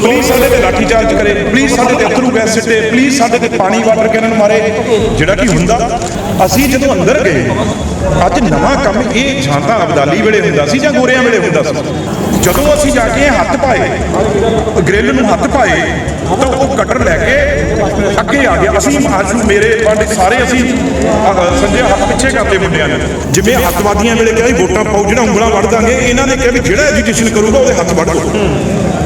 Police ਸਾਡੇ ਤੇ ਲਾਠੀ charge ਕਰੇ, ਪੁਲਿਸ ਸਾਡੇ ਤੇ ਅਥਰੂ ਗੈਸ ਸਿੱਟੇ, ਪੁਲਿਸ ਸਾਡੇ ਤੇ ਪਾਣੀ ਵਾਟਰ ਕੈਨਨ ਮਾਰੇ। ਜਿਹੜਾ ਕਿ ਹੁੰਦਾ, ਅਸੀਂ ਜਦੋਂ ਅੰਦਰ ਗਏ, ਅੱਜ ਨਵਾਂ ਕੰਮ ਇਹ ਜਾਂ ਤਾਂ ਅਬਦਾਲੀ ਵੇਲੇ ਹੁੰਦਾ ਸੀ ਜਾਂ ਗੋਰਿਆਂ ਵੇਲੇ ਹੁੰਦਾ ਸੀ? ਜਦੋਂ ਅਸੀਂ ਜਾ ਕੇ ਹੱਥ ਪਾਏ, ਗ੍ਰਿਲ ਨੂੰ ਹੱਥ ਪਾਏ, ਤਾਂ ਉਹ ਕਟਰ ਲੈ ਕੇ ਅੱਗੇ ਆ ਗਿਆ। ਅਸੀਂ ਅੱਜ ਮੇਰੇ ਪੰਡ ਸਾਰੇ ਅਸੀਂ ਸੰਜੇ ਹੱਥ ਪਿੱਛੇ ਕਰਦੇ ਮੁੰਡਿਆਂ ਨੇ। ਜਿਵੇਂ ਹੱਥਵਾਦੀਆਂ ਵੇਲੇ ਕਿਹਾ ਸੀ, ਵੋਟਾਂ ਪਾਓ, ਜਿਹੜਾ ਉਂਗਲਾਂ ਵੜ ਦਾਂਗੇ, ਇਹਨਾਂ ਨੇ ਕਿਹਾ ਵੀ ਜਿਹੜਾ ਐਜੀਟੇਸ਼ਨ ਕਰੂਗਾ, ਉਹਦੇ ਹੱਥ ਵੱਢ ਦੋ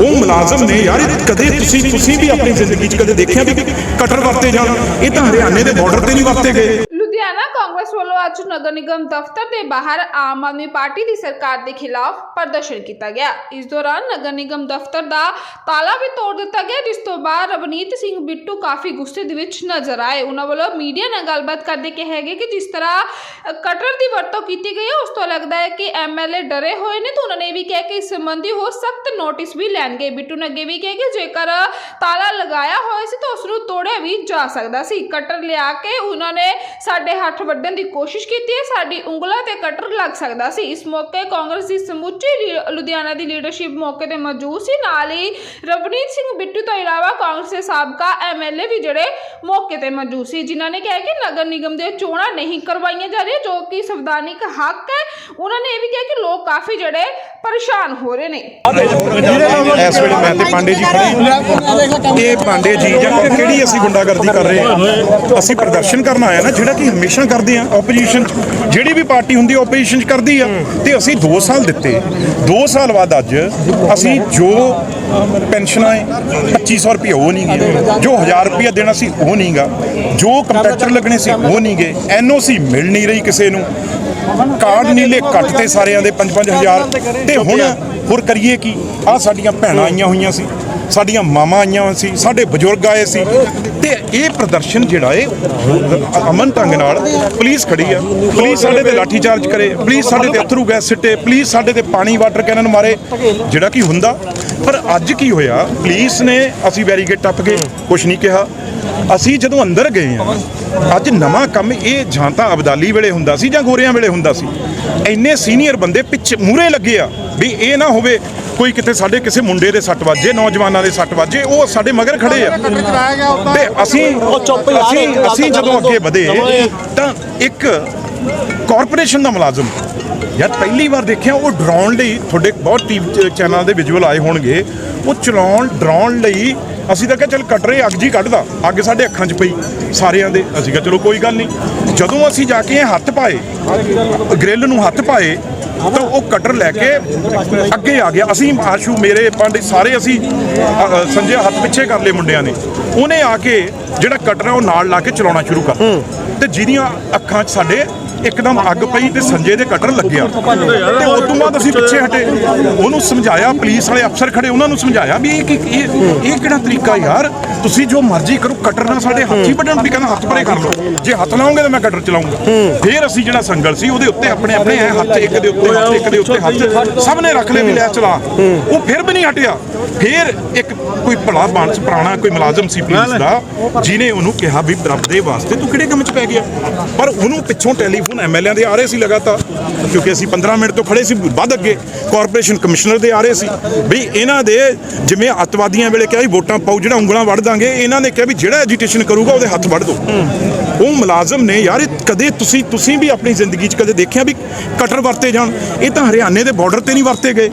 ਉਹ ਮੁਲਾਜ਼ਮ ਨੇ, ਯਾਰ ਕਦੇ ਤੁਸੀਂ ਤੁਸੀਂ ਵੀ ਆਪਣੀ ਜ਼ਿੰਦਗੀ 'ਚ ਕਦੇ ਦੇਖਿਆ ਵੀ ਕਟਰ ਵਰਤੇ ਜਾਣ? ਇਹ ਤਾਂ ਹਰਿਆਣੇ ਦੇ ਬਾਰਡਰ ਤੇ ਨਹੀਂ ਵਰਤੇ ਗਏ। ਲੁਧਿਆਣਾ ਕਾਂਗਰਸ ਵੱਲੋਂ ਅੱਜ ਨਗਰ ਨਿਗਮ ਦਫ਼ਤਰ ਦੇ ਬਾਹਰ ਆਮ ਆਦਮੀ ਪਾਰਟੀ ਦੀ ਸਰਕਾਰ ਦੇ ਖਿਲਾਫ ਪ੍ਰਦਰਸ਼ਨ ਕੀਤਾ ਗਿਆ। ਇਸ ਦੌਰਾਨ ਨਗਰ ਨਿਗਮ ਦਫ਼ਤਰ ਦਾ ਤਾਲਾ ਵੀ ਤੋੜ ਦਿੱਤਾ ਗਿਆ, ਜਿਸ ਤੋਂ ਬਾਅਦ ਰਵਨੀਤ ਸਿੰਘ ਬਿੱਟੂ ਕਾਫੀ ਗੁੱਸੇ ਦੇ ਵਿੱਚ ਨਜ਼ਰ ਆਏ। ਉਹਨਾਂ ਵੱਲੋਂ ਮੀਡੀਆ ਨਾਲ ਗੱਲਬਾਤ ਕਰਦੇ ਕਿਹਾ ਗਿਆ ਕਿ ਜਿਸ ਤਰ੍ਹਾਂ ਕਟਰ ਦੀ ਵਰਤੋਂ ਕੀਤੀ ਗਈ ਹੈ, ਉਸ ਤੋਂ ਲੱਗਦਾ ਹੈ ਕਿ ਐਮਐਲਏ ਡਰੇ ਹੋਏ ਨੇ ਤਾਂ ਉਹਨਾਂ ਨੇ ਇਹ ਵੀ ਕਿਹਾ ਕਿ ਇਸ ਸੰਬੰਧੀ ਉਹ ਸਖਤ ਨੋਟਿਸ ਵੀ ਲੈਣਗੇ। ਬਿੱਟੂ ਨੇ ਅੱਗੇ ਵੀ ਕਿਹਾ ਕਿ ਜੇਕਰ ਤਾਲਾ ਲਗਾਇਆ ਹੋਇਆ ਸੀ ਤਾਂ ਉਸ ਨੂੰ ਤੋੜਿਆ ਵੀ ਜਾ ਸਕਦਾ ਸੀ। ਕਟਰ ਲਿਆ ਕੇ ਉਹਨਾਂ ਨੇ ਸਾਡੇ ਹੱਥ ਵੱਢਣ ਦੀ ਕੋਸ਼ਿਸ਼ ਕੀਤੀ ਹੈ, ਸਾਡੀ ਉਂਗਲਾਂ ਤੇ ਕਟਰ ਲੱਗ ਸਕਦਾ ਸੀ। ਇਸ ਮੌਕੇ ਕਾਂਗਰਸ ਦੀ ਸਮੁੱਚੀ ਲੁਧਿਆਣਾ ਦੀ ਲੀਡਰਸ਼ਿਪ ਮੌਕੇ ਤੇ ਮੌਜੂਦ ਸੀ। ਨਾਲ ਹੀ ਰਵਨੀਤ ਸਿੰਘ ਬਿੱਟੂ ਤੋਂ ਇਲਾਵਾ ਕਾਂਗਰਸ ਦੇ ਸਾਬਕਾ ਐਮਐਲਏ ਵੀ ਜਿਹੜੇ ਮੌਕੇ ਤੇ ਮੌਜੂਦ ਸੀ, ਜਿਨ੍ਹਾਂ ਨੇ ਕਿਹਾ ਕਿ ਨਗਰ ਨਿਗਮ ਦੇ ਚੋਣਾਂ ਨਹੀਂ ਕਰਵਾਈਆਂ ਜਾ ਰਹੀਆਂ, ਜੋ ਕਿ ਸੰਵਿਧਾਨਿਕ ਹੱਕ ਹੈ। ਉਹਨਾਂ ਨੇ ਇਹ ਵੀ ਕਿਹਾ ਕਿ ਲੋਕ ਕਾਫੀ ਜਿਹੜੇ ਪਰੇਸ਼ਾਨ ਹੋ ਰਹੇ ਨੇ। ਇਸ ਵੇਲੇ ਮੈਂ ਤੇ ਪਾਂਡੇ ਜੀ ਖੜੇ ਇਹ ਪਾਂਡੇ ਜੀ ਜਾਂ ਕਿਹੜੀ ਅਸੀਂ ਗੁੰਡਾਗਰਦੀ ਕਰ ਰਹੇ ਹਾਂ? ਅਸੀਂ ਪ੍ਰਦਰਸ਼ਨ ਕਰਨ ਆਇਆ ਨਾ, ਜਿਹੜਾ ਕਿ ਹਮੇਸ਼ਾ ਕਰਦੇ ਆ ਆਪੋਜੀਸ਼ਨ ਜਿਹੜੀ ਵੀ ਪਾਰਟੀ ਹੁੰਦੀ ਆਪੋਜੀਸ਼ਨ ਕਰਦੀ ਆ। ਤੇ ਅਸੀਂ 2 ਸਾਲ ਦਿੱਤੇ। 2 ਸਾਲ ਬਾਅਦ ਅੱਜ ਅਸੀਂ ਜੋ ਪੈਨਸ਼ਨਾਂ ਹੈ 2500 ਰੁਪਏ ਉਹ ਨਹੀਂ ਗਏ। ਜੋ 1000 ਰੁਪਏ ਦੇਣਾ ਸੀ, ਉਹ ਨਹੀਂ ਗਾ। ਜੋ ਕੰਟਰੈਕਟਰ ਲੱਗਣੇ ਸੀ, ਉਹ ਨਹੀਂ ਗਏ। ਐਨਓਸੀ ਮਿਲ ਨਹੀਂ ਰਹੀ ਕਿਸੇ ਨੂੰ। ਕਾਰਡ ਨੀਲੇ ਕੱਟ ਤੇ ਸਾਰਿਆਂ ਦੇ 5-5000 ਤੇ ਹੁਣ ਹੋਰ ਕਰੀਏ ਕੀ? ਆ ਸਾਡੀਆਂ ਭੈਣਾਂ ਆਈਆਂ ਹੋਈਆਂ ਸੀ। ਸਾਡੀਆਂ ਮਾਵਾਂ ਆਈਆਂ ਹੋਈਆਂ ਸੀ। ਸਾਡੇ ਬਜ਼ੁਰਗ ਆਏ ਸੀ। ਤੇ ਇਹ ਪ੍ਰਦਰਸ਼ਨ ਜਿਹੜਾ ਏ ਅਮਨ ਢੰਗ ਨਾਲ ਪੁਲਿਸ ਖੜੀ ਆ। ਪੁਲਿਸ ਸਾਡੇ ਤੇ ਲਾਠੀ ਚਾਰਜ ਕਰੇ, ਪੁਲਿਸ ਸਾਡੇ ਤੇ ਅਥਰੂ ਗੈਸ ਸਿੱਟੇ, ਪੁਲਿਸ ਸਾਡੇ ਤੇ ਪਾਣੀ ਵਾਟਰ ਕੈਨਨ ਮਾਰੇ, ਜਿਹੜਾ ਕੀ ਹੁੰਦਾ। ਪਰ ਅੱਜ ਕੀ ਹੋਇਆ, ਪੁਲਿਸ ਨੇ ਅਸੀਂ ਬੈਰੀਕੇਡ ਟੱਪ ਗਏ ਕੁਝ ਨਹੀਂ ਕਿਹਾ। ਅਸੀਂ ਜਦੋਂ ਅੰਦਰ ਗਏ ਆ, ਅੱਜ ਨਵਾਂ ਕੰਮ ਇਹ ਜਾਂ ਤਾਂ ਅਬਦਾਲੀ ਵੇਲੇ ਹੁੰਦਾ ਸੀ ਜਾਂ ਗੋਰਿਆਂ ਵੇਲੇ ਹੁੰਦਾ ਸੀ। ਇੰਨੇ ਸੀਨੀਅਰ ਬੰਦੇ ਪਿੱਛੇ ਮੂਰੇ ਲੱਗੇ ਆ ਵੀ ਇਹ ਨਾ ਹੋਵੇ ਕੋਈ ਕਿਤੇ ਸਾਡੇ ਕਿਸੇ ਮੁੰਡੇ ਦੇ ਸੱਟ ਵੱਜੇ ਨੌਜਵਾਨਾਂ ਦੇ ਸੱਟ ਵੱਜੇ ਉਹ ਸਾਡੇ ਮਗਰ ਖੜੇ ਆ। ਤੇ ਅਸੀਂ ਅਸੀਂ ਅਸੀਂ ਜਦੋਂ ਅੱਗੇ ਵਧੇ ਤਾਂ ਇੱਕ ਕਾਰਪੋਰੇਸ਼ਨ ਦਾ ਮੁਲਾਜ਼ਮ। ਯਾਰ ਪਹਿਲੀ ਵਾਰ ਦੇਖਿਆ ਉਹ ਡਰਾਉਣ ਲਈ ਤੁਹਾਡੇ ਬਹੁਤ ਟੀਵੀ ਚੈਨਲ ਦੇ ਵਿਜੂਅਲ ਆਏ ਹੋਣਗੇ। ਉਹ ਚਲਾਉਣ ਡਰਾਉਣ ਲਈ ਅਸੀਂ ਤਾਂ ਕਿਹਾ ਚੱਲ ਕਟਰੇ ਅੱਗ ਜੀ ਕੱਢਦਾ। ਅੱਗ ਸਾਡੇ ਅੱਖਾਂ 'ਚ ਪਈ ਸਾਰਿਆਂ ਦੇ। ਅਸੀਂ ਕਿਹਾ ਚਲੋ ਕੋਈ ਗੱਲ ਨਹੀਂ। ਜਦੋਂ ਅਸੀਂ ਜਾ ਕੇ ਹੱਥ ਪਾਏ ਗ੍ਰਿਲ ਨੂੰ ਹੱਥ ਪਾਏ ਤਾਂ ਉਹ ਕਟਰ ਲੈ ਕੇ ਅੱਗੇ ਆ ਗਿਆ। ਅਸੀਂ ਆਸ਼ੂ ਮੇਰੇ ਪੰਡ ਸਾਰੇ ਅਸੀਂ ਸੰਜੇ ਹੱਥ ਪਿੱਛੇ ਕਰ ਲਏ ਮੁੰਡਿਆਂ ਨੇ। ਉਹਨੇ ਆ ਕੇ ਜਿਹੜਾ ਕਟਰ ਹੈ ਉਹ ਨਾਲ ਲਾ ਕੇ ਚਲਾਉਣਾ ਸ਼ੁਰੂ ਕਰ ਤੇ ਜਿਹਦੀਆਂ ਅੱਖਾਂ 'ਚ ਸਾਡੇ ਇੱਕਦਮ ਅੱਗ ਪਈ ਤੇ ਸੰਜੇ ਦੇ ਕਟਰ ਲੱਗਿਆ। ਤੇ ਉਸ ਤੋਂ ਬਾਅਦ ਅਸੀਂ ਪਿੱਛੇ ਹਟੇ। ਉਹਨੂੰ ਸਮਝਾਇਆ, ਪੁਲਿਸ ਵਾਲੇ ਅਫਸਰ ਖੜੇ, ਉਹਨਾਂ ਨੂੰ ਸਮਝਾਇਆ ਵੀ ਇਹ ਕੀ ਇਹ ਇਹ ਕਿਹੜਾ ਤਰੀਕਾ ਯਾਰ? ਤੁਸੀਂ ਜੋ ਮਰਜ਼ੀ ਕਰੋ, ਕਟਰ ਨਾਲ ਸਾਡੇ ਹੱਥ ਹੀ ਵੱਢਣ ਵੀ ਕਹਿੰਦਾ, ਹੱਥ ਪਰੇ ਕਰ ਲਓ। ਜੇ ਹੱਥ ਲਾਉਂਗੇ ਤਾਂ ਮੈਂ ਕਟਰ ਚਲਾਉਂਗਾ। ਫਿਰ ਅਸੀਂ ਜਿਹੜਾ ਸੰਗਲ ਸੀ, ਉਹਦੇ ਉੱਤੇ ਆਪਣੇ ਆਪਣੇ ਐ ਹੱਥ, ਇੱਕ ਦੇ ਉੱਤੇ ਹੱਥ, ਇੱਕ ਦੇ ਉੱਤੇ ਹੱਥ, ਸਭ ਨੇ ਰੱਖ ਲਏ ਵੀ ਲੈ ਚਲਾ। ਉਹ ਫਿਰ ਵੀ ਨਹੀਂ ਹਟਿਆ। ਫਿਰ ਇੱਕ ਕੋਈ ਭਲਾ ਬਾਂਸ ਪੁਰਾਣਾ ਕੋਈ ਮੁਲਾਜ਼ਮ ਸੀ ਪੁਲਿਸ ਦਾ ਜਿਨੇ ਉਹਨੂੰ ਕਿਹਾ ਵੀ ਰੱਬ ਦੇ ਵਾਸਤੇ ਤੂੰ ਕਿਹੜੇ ਕੰਮ 'ਚ ਪੈ ਗਿਆ? ਪਰ ਉਹਨੂੰ ਪਿੱਛੋਂ ਟੈਲੀਫੋਨ ਹੁਣ ਐਮਐਲਏ ਦੇ ਆ ਰਹੇ ਸੀ ਲਗਾਤਾਰ, ਕਿਉਂਕਿ ਅਸੀਂ 15 ਮਿੰਟ ਤੋਂ ਖੜੇ ਸੀ, ਵੱਧ ਅੱਗੇ ਕਾਰਪੋਰੇਸ਼ਨ ਕਮਿਸ਼ਨਰ ਦੇ ਆ ਰਹੇ ਸੀ। ਵੀ ਇਹਨਾਂ ਦੇ ਜਿਵੇਂ ਅੱਤਵਾਦੀਆਂ ਵੇਲੇ ਕਿਹਾ ਸੀ ਵੋਟਾਂ ਪਾਓ, ਜਿਹੜਾ ਉਂਗਲਾਂ ਵੱਢ ਦਾਂਗੇ, ਇਹਨਾਂ ਨੇ ਕਿਹਾ ਵੀ ਜਿਹੜਾ ਐਜੀਟੇਸ਼ਨ ਕਰੂਗਾ, ਉਹਦੇ ਹੱਥ ਵੱਢ ਦੋ। ਉਹ ਮੁਲਾਜ਼ਮ ਨੇ ਯਾਰ ਕਦੇ ਤੁਸੀਂ ਤੁਸੀਂ ਵੀ ਆਪਣੀ ਜ਼ਿੰਦਗੀ 'ਚ ਕਦੇ ਦੇਖਿਆ ਵੀ ਕਟਰ ਵਰਤੇ ਜਾਣ? ਇਹ ਤਾਂ ਹਰਿਆਣੇ ਦੇ ਬਾਰਡਰ ਤੇ ਨਹੀਂ ਵਰਤੇ ਗਏ।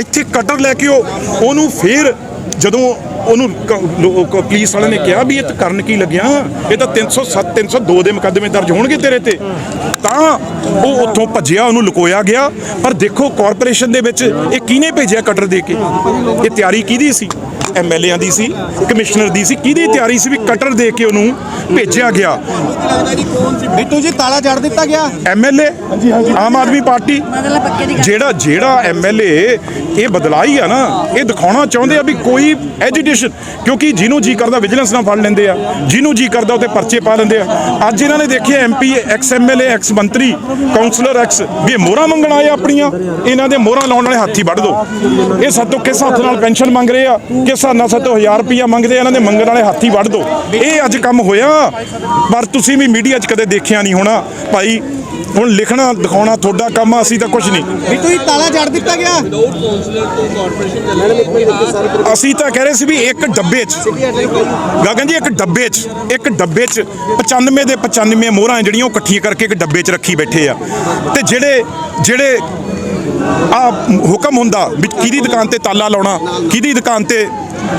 ਇੱਥੇ ਕਟਰ ਲੈ ਕੇ ਉਹ, ਉਹਨੂੰ ਫੇਰ ਜਦੋਂ ਉਹਨੂੰ ਕ- ਲੋ- ਪੁਲਿਸ ਵਾਲਿਆਂ ਨੇ ਕਿਹਾ ਵੀ ਇਹ ਤਾਂ ਕਰਨ ਕੀ ਲੱਗਿਆ? ਇਹ ਤਾਂ 307 302 ਦੇ ਮੁਕੱਦਮੇ ਦਰਜ ਹੋਣਗੇ ਤੇਰੇ ਤੇ। ਤਾਂ ਉਹ ਉੱਥੋਂ ਭੱਜਿਆ, ਉਹਨੂੰ ਲੁਕੋਇਆ ਗਿਆ। ਪਰ ਦੇਖੋ ਕਾਰਪੋਰੇਸ਼ਨ ਦੇ ਵਿੱਚ ਇਹ ਕਿਹਨੇ ਭੇਜਿਆ ਕਟਰ ਦੇ ਕੇ? ਇਹ ਤਿਆਰੀ ਕਿਹਦੀ ਸੀ? ਐਮਐਲਏਆਂ ਦੀ ਸੀ ਕਮਿਸ਼ਨਰ ਦੀ ਸੀ ਕਿਹਦੀ ਤਿਆਰੀ ਸੀ ਵੀ ਕਟਰ ਦੇ ਕੇ ਉਹਨੂੰ ਭੇਜਿਆ ਗਿਆ? ਬਿੱਟੂ ਜੀ ਤਾਲਾ ਜੜ ਦਿੱਤਾ ਗਿਆ। MLA Aam Aadmi Party. ਜਿਹੜਾ ਜਿਹੜਾ ਐਮਐਲਏ ਇਹ ਬਦਲਾਈ ਆ ਨਾ ਇਹ ਦਿਖਾਉਣਾ ਚਾਹੁੰਦੇ ਆ ਵੀ ਕੋਈ ਐਜੀਟੇਸ਼ਨ ਕਿਉਂਕਿ ਜਿਹਨੂੰ ਜੀ ਕਰਦਾ ਵਿਜੀਲੈਂਸ ਨਾਲ ਫੜ ਲੈਂਦੇ ਆ ਜਿਹਨੂੰ ਜੀ ਕਰਦਾ ਉਹਤੇ ਪਰਚੇ ਪਾ ਲੈਂਦੇ ਆ। ਅੱਜ ਇਹਨਾਂ ਨੇ ਦੇਖਿਆ ਐਮਪੀ ਐਕਸ ਐਮਐਲਏ ਐਕਸ ਮੰਤਰੀ ਕਾਉਂਸਲਰ ਐਕਸ ਵੀ ਇਹ ਮੋਹਰਾਂ ਮੰਗਣ ਆਏ ਆ ਆਪਣੀਆਂ ਇਹਨਾਂ ਦੇ ਮੋਹਰਾਂ ਲਾਉਣ ਵਾਲੇ ਹੱਥੀ ਵੱਢ ਦੋ। ਇਹ ਸਾਤੋਂ ਕਿਸ ਹੱਥ ਨਾਲ ਪੈਨਸ਼ਨ ਮੰਗ ਰਹੇ ਆ ਕਿਸ ਬਸਾਨਾ ਸਤੋਂ 1000 ਰੁਪਇਆ ਮੰਗਦੇ ਇਹਨਾਂ ਦੇ ਮੰਗਣ ਵਾਲੇ ਹੱਥੀ ਵੱਢ ਦੋ। ਇਹ ਅੱਜ ਕੰਮ ਹੋਇਆ। ਪਰ ਤੁਸੀਂ ਵੀ ਮੀਡੀਆ 'ਚ ਕਦੇ ਦੇਖਿਆ ਨਹੀਂ ਹੋਣਾ। ਭਾਈ ਹੁਣ ਲਿਖਣਾ ਦਿਖਾਉਣਾ ਤੁਹਾਡਾ ਕੰਮ ਆ ਅਸੀਂ ਤਾਂ ਕੁਝ ਨਹੀਂ। ਬਿੱਟੂ ਜੀ ਤਾਲਾ ਜੜ ਦਿੱਤਾ ਗਿਆ। ਅਸੀਂ ਤਾਂ ਕਹਿ ਰਹੇ ਸੀ ਵੀ ਇੱਕ ਡੱਬੇ 'ਚ। ਗਗਨ ਜੀ ਇੱਕ ਡੱਬੇ 'ਚ ਇੱਕ ਡੱਬੇ 'ਚ 95 ਦੇ 95 ਮੋਹਰਾਂ ਜਿਹੜੀਆਂ ਉਹ ਇਕੱਠੀਆਂ ਕਰਕੇ ਇੱਕ ਡੱਬੇ 'ਚ ਰੱਖੀ ਬੈਠੇ ਆ। ਤੇ ਜਿਹੜੇ ਜਿਹੜੇ ਆ ਹੁਕਮ ਹੁੰਦਾ ਵੀ ਕਿਹਦੀ ਦੁਕਾਨ ਤੇ ਤਾਲਾ ਲਾਉਣਾ ਕਿਹਦੀ ਦੁਕਾਨ ਤੇ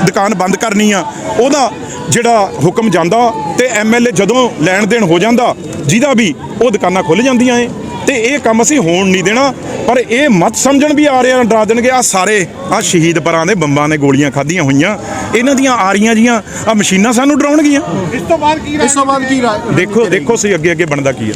ਦੁਕਾਨ ਬੰਦ ਕਰਨੀ ਆ ਉਹਦਾ ਜਿਹੜਾ ਹੁਕਮ ਜਾਂਦਾ ਤੇ ਐਮਐਲਏ ਜਦੋਂ ਲੈਣ ਦੇਣ ਹੋ ਜਾਂਦਾ ਜਿਹਦਾ ਵੀ ਉਹ ਦੁਕਾਨਾਂ ਖੁੱਲ ਜਾਂਦੀਆਂ ਏ। ਤੇ ਇਹ ਕੰਮ ਅਸੀਂ ਹੋਣ ਨਹੀਂ ਦੇਣਾ ਪਰ ਇਹ ਮਤ ਸਮਝਣ ਵੀ ਆ ਰਹੇ ਡਰਾ ਦੇਣਗੇ ਆ ਸਾਰੇ ਆ ਸ਼ਹੀਦ ਪਰਾਂ ਦੇ ਬੰਬਾਂ ਨੇ ਗੋਲੀਆਂ ਖਾਧੀਆਂ ਹੋਈਆਂ ਇਹਨਾਂ ਦੀਆਂ ਆਰੀਆਂ ਜੀਆਂ ਆ ਮਸ਼ੀਨਾਂ ਸਾਨੂੰ ਡਰਾਉਣਗੀਆਂ। ਇਸ ਤੋਂ ਬਾਅਦ ਕੀ ਰਾਏ? ਦੇਖੋ ਦੇਖੋ ਸਹੀ ਅੱਗੇ ਅੱਗੇ ਬਣਦਾ ਕੀ ਹੈ